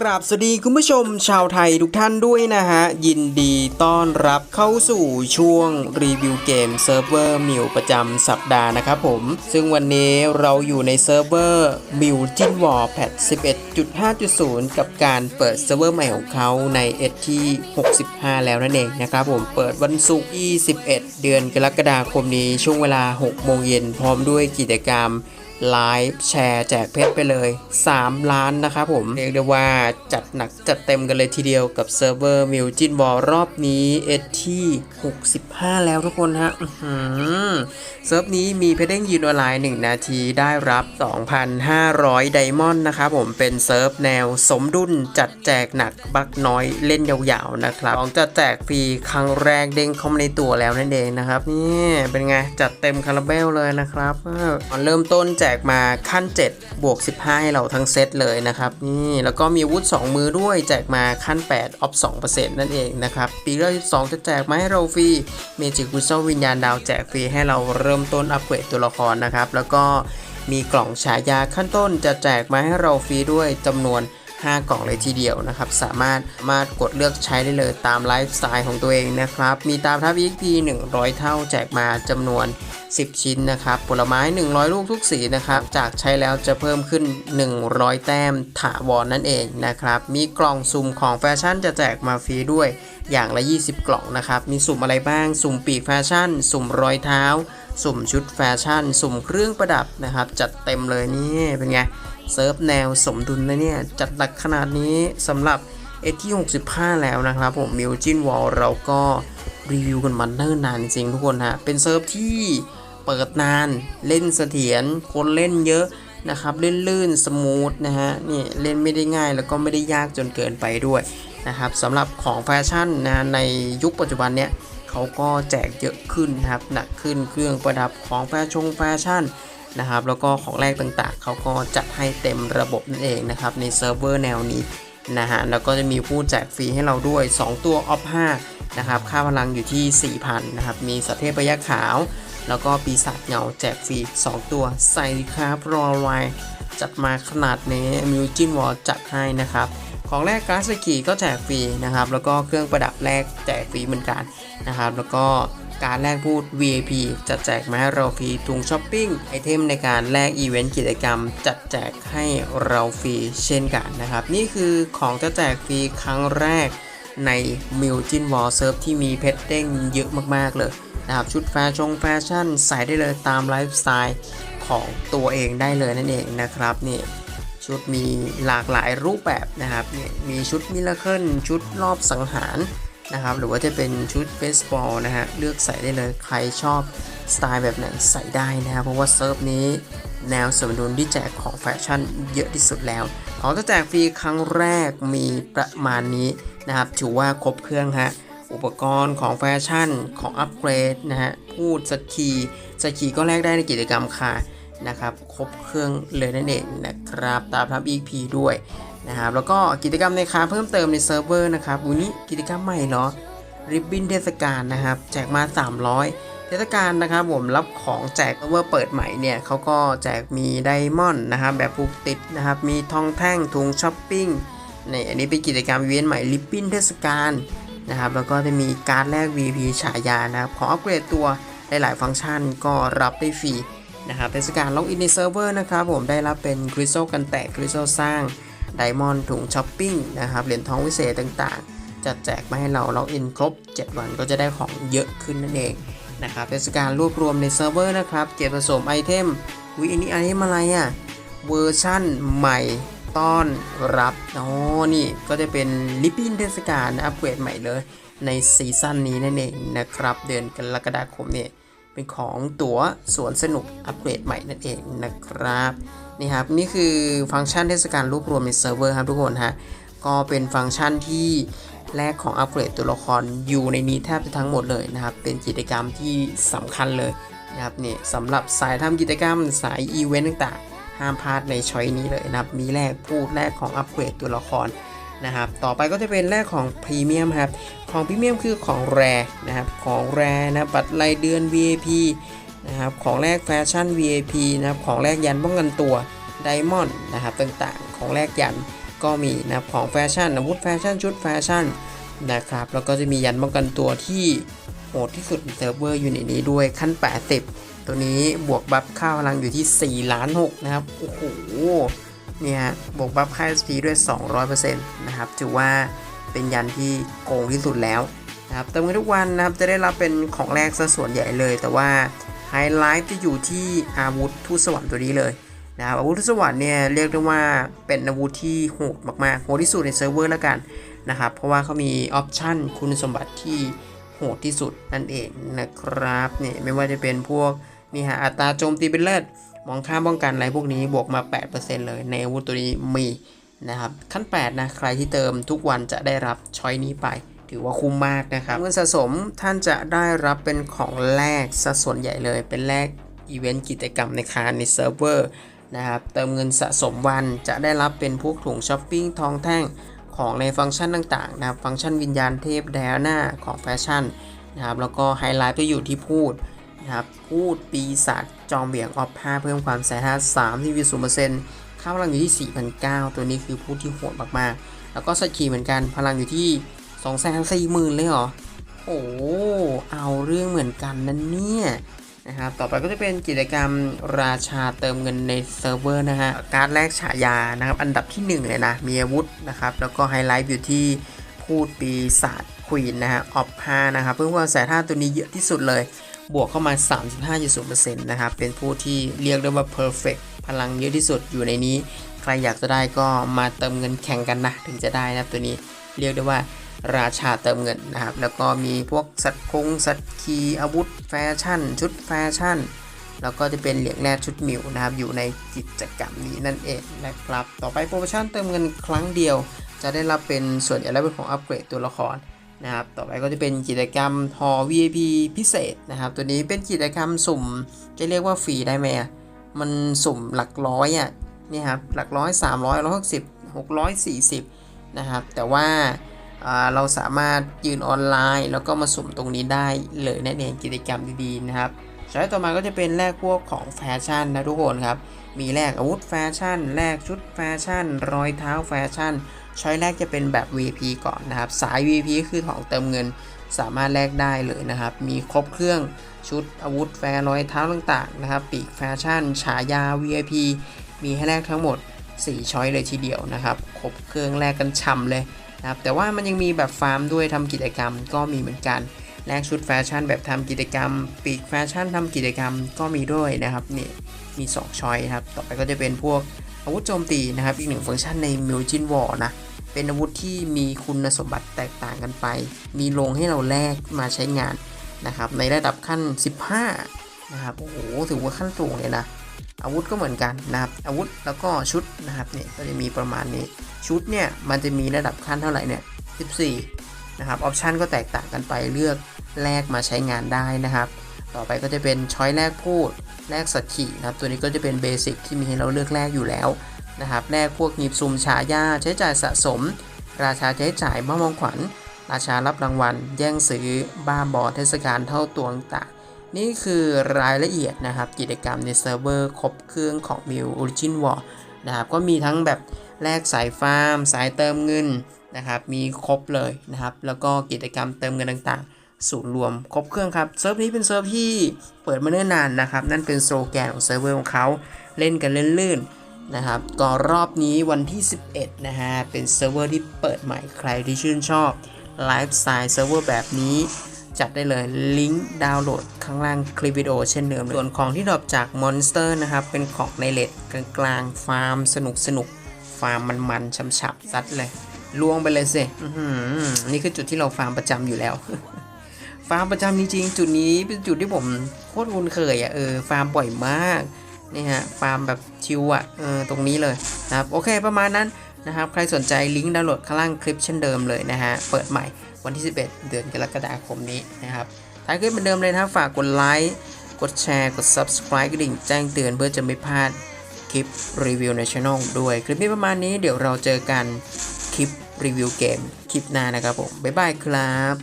กราบสวัสดีคุณผู้ชมชาวไทยทุกท่านด้วยนะฮะ ยินดีต้อนรับเข้าสู่ช่วงรีวิวเกมเซิร์ฟเวอร์มิวประจำสัปดาห์นะครับผม ซึ่งวันนี้เราอยู่ในเซิร์ฟเวอร์มิวจินวอร์แพท11.5.0 กับการเปิดเซิร์ฟเวอร์ใหม่ของเขาในเอที่ 65 แล้วนั่นเองนะครับผมเปิดวันศุกร์ที่11เดือนกรกฎาคมนี้ช่วงเวลา 6 โมงเย็นพร้อมด้วยกิจกรรม ไลฟ์แชร์แจกเพชรไปเลย 3 ล้านนะครับผม เรียกได้ว่าจัดหนักจัดเต็มกันเลยทีเดียวกับเซิร์ฟเวอร์มิวจินบอลรอบนี้เอที่ 65 แล้วทุกคนฮะเซิร์ฟนี้มีเพชรเด้งยืนออนไลน์ 1 นาทีได้รับ 2,500 ไดมอนด์นะครับผมเป็นเซิร์ฟแนวสมดุลจัดแจกหนักบักน้อยเล่นยาวๆนะครับของจะแจกฟรีครั้งแรกเด้งเข้ามาในตัวแล้วนั่นเองนะครับนี่เป็นไงจัดเต็มคาราเบลเลยนะครับเออตอนเริ่มต้นแจกมาขั้น 7 บวก 15 ให้เราทั้งเซตเลยนะครับนี่แล้วก็มีวุธ2มือด้วยแจกมาขั้น 8 ออฟ 2%นั่นเองนะครับ ปีเริ่2จะแจกมาให้เราฟรีเมจิก r ุ s ซวิญญาณดาวแจกฟรีให้เราเริ่มต้นอัปเกรดตัวละครนะครับ แล้วก็มีกล่องฉายาขั้นต้นจะแจกมาให้เราฟรีด้วยจำนวน 5 กล่องเลยทีเดียวนะครับ สามารถมากดเลือกใช้ได้เลยตามไลฟ์สไตล์ของตัวเองนะครับ มีตามทับ EXP 100 เท่าแจกมาจำนวน 10 ชิ้นนะครับ ผลไม้ 100 ลูกทุกสีนะครับ จากใช้แล้วจะเพิ่มขึ้น 100 แต้มถาวรนนั่นเองนะครับ มีกล่องสุ่มของแฟชั่นจะแจกมาฟรีด้วยอย่างละ 20 กล่องนะครับ มีสุ่มอะไรบ้าง สุ่มปีกแฟชั่น สุ่มรอยเท้า สุ่มชุดแฟชั่น สุ่มเครื่องประดับนะครับ จัดเต็มเลยนี่เป็นไง เซิร์ฟแนวสมดุลนะเนี่ย จัดหนักขนาดนี้สำหรับเอที่ 65 แล้วนะครับผมมิวจินวอลเราก็รีวิวกันมาเนิ่นนานจริงทุกคนฮะ เป็นเซิร์ฟที่เปิดนานเล่นเสถียรคนเล่นเยอะนะครับเล่นลื่นสมูทนะฮะนี่เล่นไม่ได้ง่ายแล้วก็ไม่ได้ยากจนเกินไปด้วยนะครับสำหรับของแฟชั่นนะในยุคปัจจุบันเนี่ยเขาก็แจกเยอะขึ้นนะครับหนักขึ้นเครื่องประดับของแฟชั่นแฟชั่น นะครับ แล้วก็ของแรกต่างๆ เขาก็จัดให้เต็มระบบนั่นเองนะครับ ในเซิร์ฟเวอร์แนวนี้นะฮะ แล้วก็จะมีผู้แจกฟรีให้เราด้วย 2 ตัวออฟ5นะครับ ค่าพลังอยู่ที่ 4,000 นะครับ มีสัตเทพยักษ์ขาว แล้วก็ปีศาจเงาแจกฟรี 2 ตัวใส่ครับรอไวจัดมาขนาดนี้มิวจินวอลจัดให้นะครับของแรกกราสกีก็แจกฟรีนะครับ แล้วก็เครื่องประดับแรกแจกฟรีเหมือนกันนะครับ แล้วก็ การแลกพูด VIP จะแจกมาให้เราฟรีถุงช้อปปิ้งไอเทมในการแลกอีเวนต์กิจกรรม จัดแจกให้เราฟรีเช่นกันนะครับ นี่คือของจะแจกฟรีครั้งแรกในมิวจินวอลเซิร์ฟที่มีเพชรเด้งเยอะมากๆเลยนะครับชุดแฟชั่นแฟชั่นใส่ได้เลยตามไลฟ์สไตล์ของตัวเองได้เลยนั่นเองนะครับนี่ชุดมีหลากหลายรูปแบบนะครับเนี่ยมีชุดมิลเคิลชุดรอบสังหาร นะครับ หรือว่าจะเป็นชุดเบสบอลนะฮะ เลือกใส่ได้เลย ใครชอบสไตล์แบบไหนใส่ได้นะครับเพราะว่าเซิร์ฟนี้แนวสมดุลที่แจกของแฟชั่นเยอะที่สุดแล้ว ของจะแจกฟรีครั้งแรกมีประมาณนี้นะครับ ถือว่าครบเครื่องฮะ อุปกรณ์ของแฟชั่นของอัปเกรดนะฮะ พูดสกีสกีก็แลกได้ในกิจกรรมค่ะนะครับ ครบเครื่องเลยนั่นเองนะครับ ตามทับ EP ด้วย นะครับแล้วก็กิจกรรมในค้าเพิ่มเติมในเซิร์ฟเวอร์นะครับวันนี้กิจกรรมใหม่เนาะริบบิ้นเทศกาลนะครับแจกมา 300 เทศกาลนะครับผมรับของแจกเซิร์ฟเวอร์เปิดใหม่เนี่ยเขาก็แจกมีไดมอนด์นะครับแบบผูกติดนะครับมีทองแท่งถุงช้อปปิ้งในอันนี้เป็นกิจกรรมเวนต์ใหม่ริบบิ้นเทศกาลนะครับแล้วก็จะมีการแลก VP ฉายานะครับขออัปเกรดตัวหลายๆฟังก์ชันก็รับได้ฟรีนะครับเทศกาลล็อกอินในเซิร์ฟเวอร์นะครับผมได้รับเป็นคริสตัลกันแตกคริสตัลสร้าง ไดมอนด์ถุงช้อปปิ้งนะครับเหรียญทองวิเศษต่างๆ จัดแจกมาให้เราล็อกอินครบ 7 วันก็จะได้ของเยอะขึ้นนั่นเองนะครับเทศกาลรวบรวมในเซิร์ฟเวอร์นะครับ เก็บผสมไอเทมวิอันนี้ไอเทมอะไรอะ่ะเวอร์ชั่นใหม่ต้อนรับอ๋อนี่ก็จะเป็นลิปปิ้นเทศกาลอัปเกรดใหม่เลยในซีซั่นนี้นั่นเองนะครับ เดือนกรกฎาคมเนี่ย เป็นของตั๋วสวนสนุกอัปเกรดใหม่นั่นเองนะครับนี่ครับนี่คือฟังก์ชันเทศกาลรวบรวมในเซิร์ฟเวอร์ครับทุกคนฮะก็เป็นฟังก์ชันที่แรกของอัปเกรดตัวละครอยู่ในนี้แทบจะทั้งหมดเลยนะครับ เป็นกิจกรรมที่สำคัญเลยนะครับเนี่ยสำหรับสายทำกิจกรรมสายอีเวนต์ต่างๆ ห้ามพลาดในช้อยนี้เลยนะครับ มีแรกพูดแรกของอัปเกรดตัวละคร นะครับ ต่อไปก็จะเป็นแรกของพรีเมียมครับ ของพรีเมียมคือของแรนะครับ ของแรนะบัตรรายเดือน VIP นะครับ ของแรกแฟชั่น VIP นะครับ ของแรกยันป้องกันตัวไดมอนด์นะครับ ต่างๆ ของแรกยันก็มีนะครับ ของแฟชั่นอาวุธแฟชั่นชุดแฟชั่นนะครับ แล้วก็จะมียันป้องกันตัวที่โหดที่สุดในเซิร์ฟเวอร์อยู่ในนี้ด้วยขั้น 80 ตัวนี้บวกบัฟค่าพลังอยู่ที่4ล้าน6นะครับ โอ้โห นี่ยบวกบัฟค่า SP ด้วย 200%นะครับถือว่าเป็นยันที่โกงที่สุดแล้วนะครับเติมกันทุกวันนะครับจะได้รับเป็นของแรกซะส่วนใหญ่เลย แต่ว่าไฮไลท์จะอยู่ที่อาวุธทูตสวรรค์ตัวนี้เลยนะครับอาวุธสวรรค์เนี่ยเรียกได้ว่าเป็นอาวุธที่โหดมากๆโหดที่สุดในเซิร์ฟเวอร์แล้วกันนะครับเพราะว่าเขามีออปชันคุณสมบัติที่โหดที่สุดนั่นเองนะครับเนี่ยไม่ว่าจะเป็นพวกนี่ฮะอัตราโจมตีเป็นเลิศ มองข้าป้องกันอะไรพวกนี้บวกมา 8%เลยในอาวุธตัวนี้มีนะครับขั้น 8 นะใครที่เติมทุกวันจะได้รับช้อยนี้ไป ถือว่าคุ้มมากนะครับเงินสะสมท่านจะได้รับเป็นของแรกซะส่วนใหญ่เลยเป็นแรกอีเวนต์กิจกรรมในคานในเซิร์ฟเวอร์นะครับเติมเงินสะสมวันจะได้รับเป็นพวกถุงช้อปปิ้งทองแท่งของในฟังก์ชันต่างๆนะครับฟังก์ชันวิญญาณเทพแดวหน้าของแฟชั่นนะครับแล้วก็ไฮไลท์ก็อยู่ที่พูดนะครับพูดปีศาจจอมเบี่ยงออฟ5เพิ่มความแสนห้าสามที่วิสูเปอร์เซ็นต์ค่าพลังอยู่ที่ 4,900 ตัวนี้คือพูดที่โหดมากๆ แล้วก็สกีเหมือนกันพลังอยู่ที่ 2 4 0 0 0 0 เลยเหรอ โอ้เอาเรื่องเหมือนกันนั่นเนี่ยนะครับต่อไปก็จะเป็นกิจกรรมราชาเติมเงินในเซิร์ฟเวอร์นะฮะการแรกฉายานะครับอันดับที่ 1 เลยนะ มีอาวุธนะครับ แล้วก็ไฮไลท์อยู่ที่พูดปีศาจควีนนะฮะออฟ5นะครับเพิ่งว่าแสท่าตัวนี้เยอะที่สุดเลย บวกเข้ามา 35.0%นะครับ เป็นผู้ที่เรียกได้ว่า perfect พลังเยอะที่สุดอยู่ในนี้ ใครอยากจะได้ก็มาเติมเงินแข่งกันนะ ถึงจะได้นะตัวนี้เรียกได้ว่าราชาเติมเงินนะครับ แล้วก็มีพวกสัตว์คงสัตว์คีอาวุธแฟชั่น ชุดแฟชั่น แล้วก็จะเป็นเหรียญแร่ชุดมิวนะครับ อยู่ในกิจกรรมนี้นั่นเองนะครับ ต่อไปโปรโมชั่นเติมเงินครั้งเดียว จะได้รับเป็นส่วนใหญ่แล้วเป็นของอัปเกรดตัวละคร นะครับ ต่อไปก็จะเป็นกิจกรรมฮอ VIP พิเศษนะครับ ตัวนี้เป็นกิจกรรมสุ่ม จะเรียกว่าฟรีได้ไหมอะ มันสุ่มหลักร้อยอะ นี่ครับ หลักร้อยสามร้อยร้อยหกสิบหกร้อยสี่สิบนะครับ แต่ว่าเราสามารถยืนออนไลน์ แล้วก็มาสุ่มตรงนี้ได้เลยนั่นเองกิจกรรมดีๆนะครับใช้ต่อมาก็จะเป็นแลกพวกของแฟชั่นนะทุกคนครับ มีแลกอาวุธแฟชั่น แลกชุดแฟชั่น รอยเท้าแฟชั่น ช้อยแรกจะเป็นแบบ VP ก่อนนะครับ สาย VP คือของเติมเงินสามารถแลกได้เลยนะครับ มีครบเครื่องชุดอาวุธแฟร์รอยเท้าต่างๆนะครับ ปีกแฟชั่น ฉายา VIP มีให้แลกทั้งหมด 4 ช้อยเลยทีเดียวนะครับ ครบเครื่องแลกกันช่ำเลยนะครับ แต่ว่ามันยังมีแบบฟาร์มด้วยทำกิจกรรมก็มีเหมือนกัน แลกชุดแฟชั่นแบบทำกิจกรรม ปีกแฟชั่นทำกิจกรรมก็มีด้วยนะครับ นี่มี 2 ช้อยครับ ต่อไปก็จะเป็นพวก อาวุธโจมตีนะครับอีกหนึ่งฟังก์ชันใน m u l t i n War นะเป็นอาวุธที่มีคุณสมบัติแตกต่างกันไป มีลงให้เราแลกมาใช้งานนะครับในระดับขั้น 15นะครับโอ้โหถือว่าขั้นสูงเลยนะอาวุธก็เหมือนกันนะครับอาวุธแล้วก็ชุดนะครับเนี่ยก็จะมีประมาณนี้ชุดเนี่ยมันจะมีระดับขั้นเท่าไหร่เนี่ย14นะครับออปชันก็แตกต่างกันไปเลือกแลกมาใช้งานได้นะครับ ต่อไปก็จะเป็นช้อยแรกพูด แลกสัตว์ขี่นะครับตัวนี้ก็จะเป็นเบสิกที่มีให้เราเลือกแลกอยู่แล้วนะครับแลกพวกหีบซุมฉายาใช้จ่ายสะสม ราชาใช้จ่ายมอบมองขวัญ ราชารับรางวัล แย่งซื้อบ้าบอเทศกาลเท่าตัวต่างนี่คือรายละเอียดนะครับกิจกรรมในเซิร์ฟเวอร์ครบเครื่องของ m i l Origin War นะครับก็มีทั้งแบบแลกสายฟาร์ม สายเติมเงินนะครับมีครบเลยนะครับแล้วก็กิจกรรมเติมเงินต่าง ศูนย์รวมครบเครื่องครับเซิร์ฟนี้เป็นเซิร์ฟที่เปิดมาเนิ่นนานนะครับ นั่นเป็นสโลแกนของเซิร์ฟเวอร์ของเขาเล่นกันลื่นๆนะครับก็รอบนี้วันที่ 11 นะฮะ เป็นเซิร์ฟเวอร์ที่เปิดใหม่ใครที่ชื่นชอบไลฟ์สไตล์เซิร์ฟเวอร์แบบนี้ จัดได้เลยลิงก์ดาวน์โหลดข้างล่างคลิปวิดีโอเช่นเดิมส่วนของที่ดรอปจากมอนสเตอร์นะครับ เป็นของในเลดกลางๆฟาร์มสนุกสนุกฟาร์มมันๆช่ำๆซัดเลยลวงไปเลยสิอืนี่คือจุดที่เราฟาร์มประจำอยู่แล้ว ฟาร์มประจำจริงๆจุดนี้เป็นจุดที่ผมโคตรคุ้นเคยอะเออฟาร์มบ่อยมากนี่ฮะฟาร์มแบบชิวอะเออตรงนี้เลยนะครับโอเคประมาณนั้นนะครับใครสนใจลิงก์ดาวน์โหลดข้างล่างคลิปเช่นเดิมเลยนะฮะเปิดใหม่วันที่ 11 เดือนกรกฎาคมนี้นะครับท้ายคลิปเหมือนเดิมเลยนะครับฝากกดไลค์กดแชร์กด subscribe กระดิ่งแจ้งเตือนเพื่อจะไม่พลาดคลิปรีวิวในช่องด้วย คลิปนี้ประมาณนี้เดี๋ยวเราเจอกันคลิปรีวิวเกมคลิปหน้านะครับผมบ๊ายบายครับ